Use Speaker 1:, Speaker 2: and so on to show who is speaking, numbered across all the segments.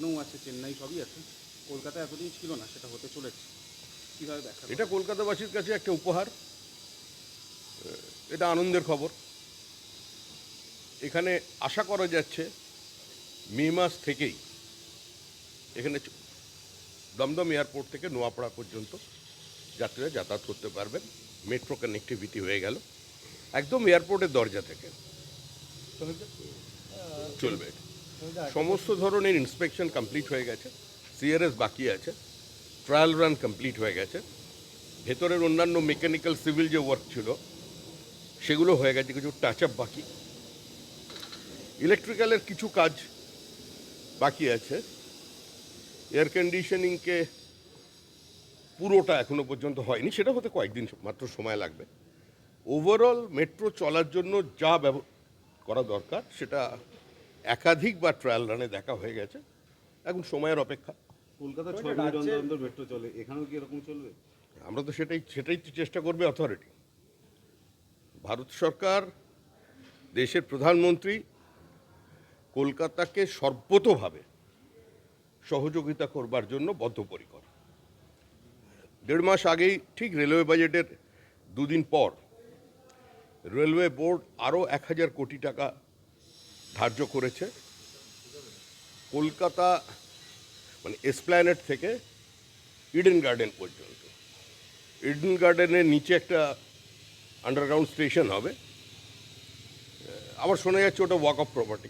Speaker 1: লখনৌ আছে চেন্নাই সবই আছে। কলকাতা এতদিন ছিল না সেটা হতে চলেছে। কীভাবে ব্যাখ্যা
Speaker 2: এটা কলকাতাবাসীর কাছে একটা উপহার। এটা আনন্দের খবর। এখানে আশা করা যাচ্ছে মে মাস থেকেই এখানে দমদম এয়ারপোর্ট থেকে নোয়াপাড়া পর্যন্ত যাত্রীরা যাতায়াত করতে পারবেন। মেট্রো কানেক্টিভিটি হয়ে গেল। একদম এয়ারপোর্টের দরজা থেকে। চলবে এটা। সমস্ত ধরনের ইন্সপেকশন কমপ্লিট হয়ে গেছে সিআরএস বাকি আছে ট্রায়াল রান কমপ্লিট হয়ে গেছে, ভেতরের অন্যান্য মেকানিক্যাল সিভিল যে ওয়ার্ক ছিল, সেগুলো হয়ে গেছে, কিছু টাচ আপ বাকি। ইলেকট্রিক্যালের কিছু কাজ বাকি আছে। এয়ার কন্ডিশনিংকে পুরোটা এখনও পর্যন্ত হয়নি, সেটা হতে কয়েকদিন মাত্র সময় লাগবে। ওভারঅল মেট্রো চলার জন্য যা ব্যব করা দরকার, সেটা একাধিকবার ট্রায়াল রানে দেখা হয়ে গেছে। এখন সময়ের অপেক্ষা।
Speaker 1: কলকাতা ছয় মিনিট অন্তর অন্তর মেট্রো চলে। এখানেও কি এরকম চলবে?
Speaker 2: আমরা তো সেটাই সেটাই তো চেষ্টা করবে অথরিটি ভারত সরকার দেশের প্রধানমন্ত্রী কলকাতাকে সর্বতোভাবে সহযোগিতা করবার জন্য বদ্ধপরিকর। দেড় মাস আগেই ঠিক রেলওয়ে বাজেটের দুদিন পর রেলওয়ে বোর্ড আরও এক হাজার কোটি টাকা ধার্য করেছে। কলকাতা মানে এসপ্ল্যানেট থেকে ইডেন গার্ডেন পর্যন্ত। ইডেন গার্ডেনের নিচে একটা আন্ডারগ্রাউন্ড স্টেশন হবে। আবার শোনা যাচ্ছে ওটা ওয়াক অফ প্রপার্টি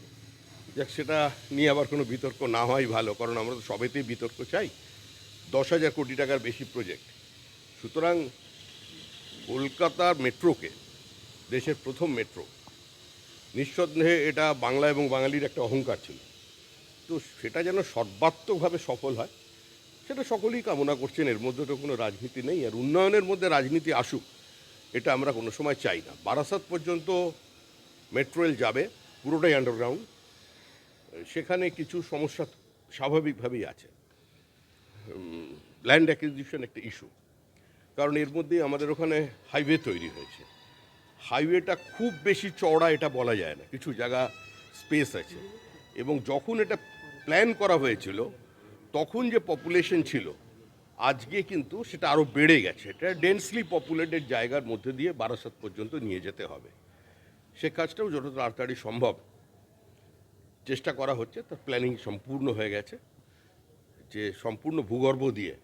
Speaker 2: যাক, সেটা নিয়ে আবার কোনো বিতর্ক না হওয়াই ভালো, কারণ আমরা তো সবেতেই বিতর্ক চাই। দশ হাজার কোটি টাকার বেশি প্রজেক্ট সুতরাং কলকাতার মেট্রোকে দেশের প্রথম মেট্রো নিঃসন্দেহে এটা বাংলা এবং বাঙালির একটা অহংকার ছিল। তো সেটা যেন সর্বাত্মকভাবে সফল হয়, সেটা সকলেই কামনা করছেন। এর মধ্যে তো কোনো রাজনীতি নেই, আর উন্নয়নের মধ্যে রাজনীতি আসুক, এটা আমরা কোনো সময় চাই না। বারাসাত পর্যন্ত মেট্রো রেল যাবে, পুরোটাই আন্ডারগ্রাউন্ড সেখানে কিছু সমস্যা স্বাভাবিকভাবেই আছে। ল্যান্ড অ্যাকুইজিশন একটা ইস্যু কারণ এর মধ্যেই আমাদের ওখানে হাইওয়ে তৈরি হয়েছে। হাইওয়েটা খুব বেশি চওড়া এটা বলা যায় না। কিছু জায়গা স্পেস আছে। এবং যখন এটা প্ল্যান করা হয়েছিল, তখন যে পপুলেশন ছিল, আজকে কিন্তু সেটা আরও বেড়ে গেছে। এটা ডেন্সলি পপুলেটেড জায়গার মধ্যে দিয়ে বারাসাত পর্যন্ত নিয়ে যেতে হবে। সে কাজটাও যত তাড়াতাড়ি সম্ভব চেষ্টা করা হচ্ছে। তার প্ল্যানিং সম্পূর্ণ হয়ে গেছে। যে সম্পূর্ণ ভূগর্ভ দিয়ে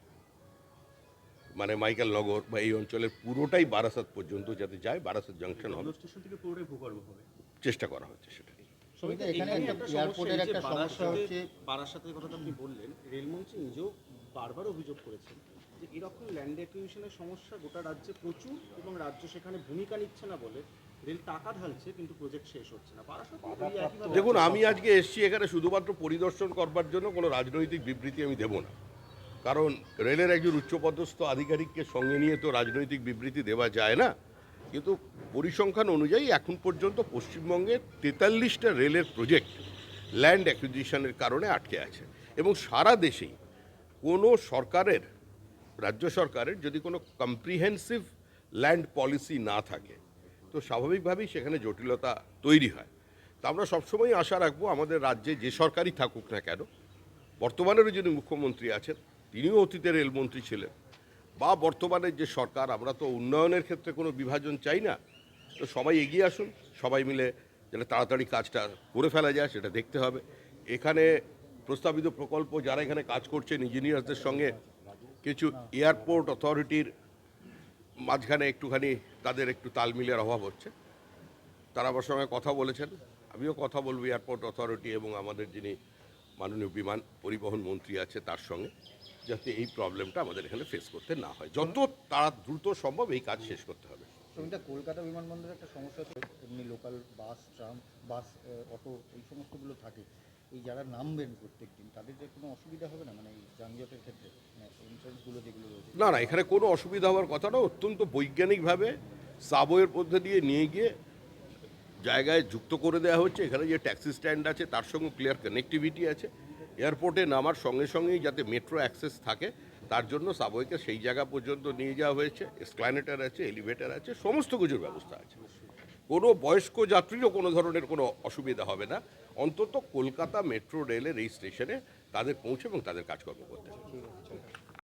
Speaker 2: মানে মাইকেল নগর বা এই অঞ্চলের পুরোটাই বারাসাত পর্যন্ত যাতে যায় বারাসাত জাংশন হবে।
Speaker 1: স্টেশন থেকে পুরোটাই ভূগর্ভ হবে।
Speaker 2: চেষ্টা করা হচ্ছে সেটা।
Speaker 3: সবিতা, এখানে একটা এয়ারপোর্টের একটা সমস্যা হচ্ছে
Speaker 1: বারাসাতের কথাটা আপনি বললেন রেলমন্ত্রী নিজেও বারবার অভিযোগ করেছেন যে এরকম ল্যান্ড অ্যাকুইজিশনের সমস্যা গোটা রাজ্যে প্রচুর এবং রাজ্য সেখানে ভূমিকা নিচ্ছে না বলে রেল টাকা ঢালছে কিন্তু প্রজেক্ট শেষ হচ্ছে না।
Speaker 2: দেখুন আমি আজকে এসছি এখানে শুধুমাত্র পরিদর্শন করবার জন্য কোনো রাজনৈতিক বিবৃতি আমি দেব না। কারণ রেলের একজন উচ্চপদস্থ আধিকারিককে সঙ্গে নিয়ে তো রাজনৈতিক বিবৃতি দেওয়া যায় না। কিন্তু পরিসংখ্যান অনুযায়ী এখন পর্যন্ত পশ্চিমবঙ্গের তেতাল্লিশটা রেলের প্রজেক্ট ল্যান্ড অ্যাকুইজিশনের কারণে আটকে আছে এবং সারা দেশেই কোনো সরকারের, রাজ্য সরকারের যদি কোনো কম্প্রিহেন্সিভ ল্যান্ড পলিসি না থাকে, তো স্বাভাবিকভাবেই সেখানে জটিলতা তৈরি হয়। তা আমরা সবসময় আশা রাখব আমাদের রাজ্যে যে সরকারই থাকুক না কেন, বর্তমানেরও যিনি মুখ্যমন্ত্রী আছেন তিনিও অতীতে রেলমন্ত্রী ছিলেন। বা বর্তমানের যে সরকার, আমরা তো উন্নয়নের ক্ষেত্রে কোনো বিভাজন চাই না। তো সবাই এগিয়ে আসুন, সবাই মিলে যেটা তাড়াতাড়ি কাজটা করে ফেলা যায়, সেটা দেখতে হবে। এখানে প্রস্তাবিত প্রকল্প যারা এখানে কাজ করছেন ইঞ্জিনিয়ারদের সঙ্গে কিছু এয়ারপোর্ট অথরিটির মাঝখানে একটুখানি তাদের একটু তাল মিলের অভাব হচ্ছে। তারা আমার সঙ্গে কথা বলেছেন। আমিও কথা বলব এয়ারপোর্ট অথরিটি এবং আমাদের যিনি মাননীয় বিমান পরিবহন মন্ত্রী আছে তার সঙ্গে যাতে এই প্রবলেমটা আমাদের এখানে ফেস করতে না হয়। যত তারা দ্রুত সম্ভব এই কাজ শেষ করতে হবে।
Speaker 3: সবিতা, কলকাতা বিমানবন্দরে একটা সমস্যা হচ্ছে এমনি local bus tram bus auto এই সমস্তগুলো থাকে। এই যারা নামবেন প্রত্যেক দিন তাদের যে কোনো অসুবিধা হবে না? মানে এই যানজটের ক্ষেত্রে মানে ইন্স্যুরেন্সগুলো যেগুলো রয়েছে।
Speaker 2: না না এখানে কোনো অসুবিধা হওয়ার কথা না অত্যন্ত বৈজ্ঞানিকভাবে সাবওয়ের মধ্যে দিয়ে নিয়ে গিয়ে জায়গায় যুক্ত করে দেওয়া হচ্ছে। এখানে যে ট্যাক্সি স্ট্যান্ড আছে, তার সঙ্গে ক্লিয়ার কানেক্টিভিটি আছে। এয়ারপোর্টে নামার সঙ্গে সঙ্গেই যাতে মেট্রো অ্যাক্সেস থাকে, তার জন্য সাবওয়েকে সেই জায়গা পর্যন্ত নিয়ে যাওয়া হয়েছে। এসক্লানেটার আছে এলিভেটার আছে, সমস্ত কিছুর ব্যবস্থা আছে। কোনো বয়স্ক যাত্রীরও কোনো ধরনের কোনো অসুবিধা হবে না। অন্তত কলকাতা মেট্রো রেলের এই স্টেশনে তাদের পৌঁছে এবং তাদের কাজকর্ম করতে হবে।